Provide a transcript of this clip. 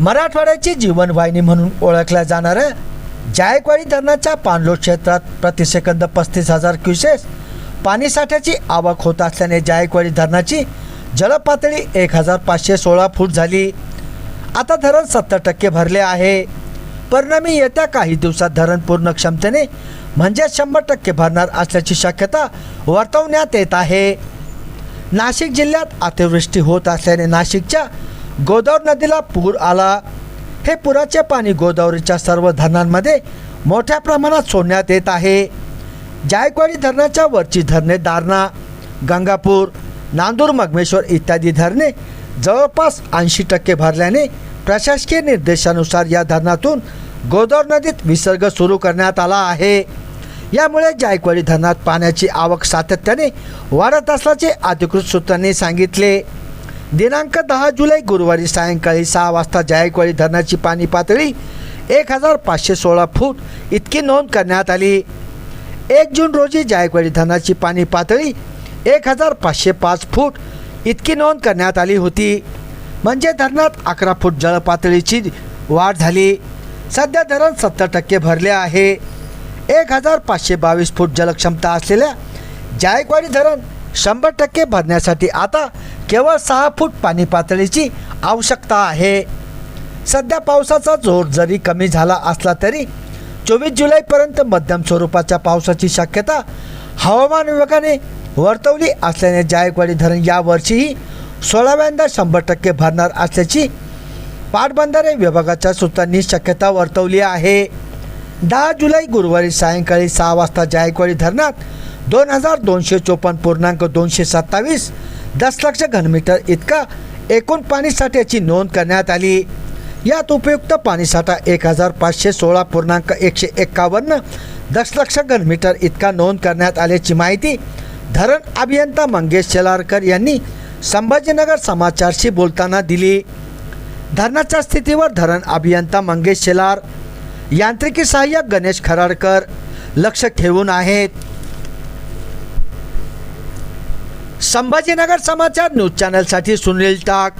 मराठवाड्याची जीवनवाहिनी म्हणून ओळखल्या जाणाऱ्या जायकवाडी धरणाच्या पाणलोट क्षेत्रात प्रतिसेकंद पस्तीस हजार क्युसेस पाणीसाठ्याची आवक होत असल्याने जायकवाडी धरणाची जलपातळी एक हजार पाचशे सोळा फूट झाली. आता धरण सत्तर टक्के भरले आहे. परिणामी येत्या काही दिवसात धरण पूर्ण क्षमतेने म्हणजे शंभर टक्के भरणार असल्याची शक्यता वर्तवण्यात येत आहे. नाशिक जिल्ह्यात अतिवृष्टी होत असल्याने नाशिकच्या गोदावरी नदीला पूर आला. हे पुराचे पाणी गोदावरीच्या सर्व धरणांमध्ये मोठ्या प्रमाणात सोडण्यात येत आहे. जायकवाडी धरणाच्या वरची धरणे दारणा गंगापूर नांदूर मगमेश्वर इत्यादी धरणे जवळपास ऐंशी टक्के भरल्याने प्रशासकीय निर्देशानुसार या धरणातून गोदावरी नदीत विसर्ग सुरू करण्यात आला आहे. यामुळे जायकवाडी धरणात पाण्याची आवक सातत्याने वाढत असल्याचे अधिकृत सूत्रांनी सांगितले. दिनांक दहा जुलै गुरुवारी सायंकाळी सहा वाजता जायकवाडी धरणाची पाणी पातळी एक हजार पाचशे सोळा फूट इतकी नोंद करण्यात आली. एक जून रोजी जायकवाडी धरणाची पाणी पातळी एक हजार पाचशे पाच फूट इतकी नोंद करण्यात आली होती. म्हणजे धरणात अकरा फूट जलपातळीची वाढ झाली. सध्या धरण सत्तर टक्के भरले आहे. एक हजार पाचशे बावीस फूट जलक्षमता असलेल्या जायकवाडी धरण शंभर टक्के भरण्यासाठी आता केवळ सहा फूट पाणी पातळीची आवश्यकता आहे. सध्या पावसाचा जोर जरी कमी झाला असला तरी चोवीस जुलैपर्यंत मध्यम स्वरूपाच्या पावसाची शक्यता हवामान विभागाने वर्तवली असल्याने जायकवाडी धरण यावर्षीही सोळाव्यांदा शंभर टक्के भरणार असल्याची पाटबंधारे विभागाच्या सूत्रांनी शक्यता वर्तवली आहे. दहा जुलै गुरुवारी सायंकाळी सहा वाजता जायकवाडी धरणात दोन हजार दोनशे चोपन्न पूर्णांक दोनशे सत्तावीस दशलक्ष घनमीटर इतका एकूण पाणीसाठ्याची नोंद करण्यात आली. यात उपयुक्त पाणीसाठा एक हजार पाचशे सोळा पूर्णांक एकशे एक्कावन्न दशलक्ष घनमीटर इतका नोंद करण्यात आल्याची माहिती धरण अभियंता मंगेश शेलारकर यांनी संभाजीनगर समाचारशी बोलताना दिली. धरणाच्या स्थितीवर धरण अभियंता मंगेश शेलार यांत्रिकी सहाय्यक गणेश खराडकर लक्ष ठेवून आहेत. संभाजीनगर समाचार न्यूज चॅनलसाठी सुनील टाक.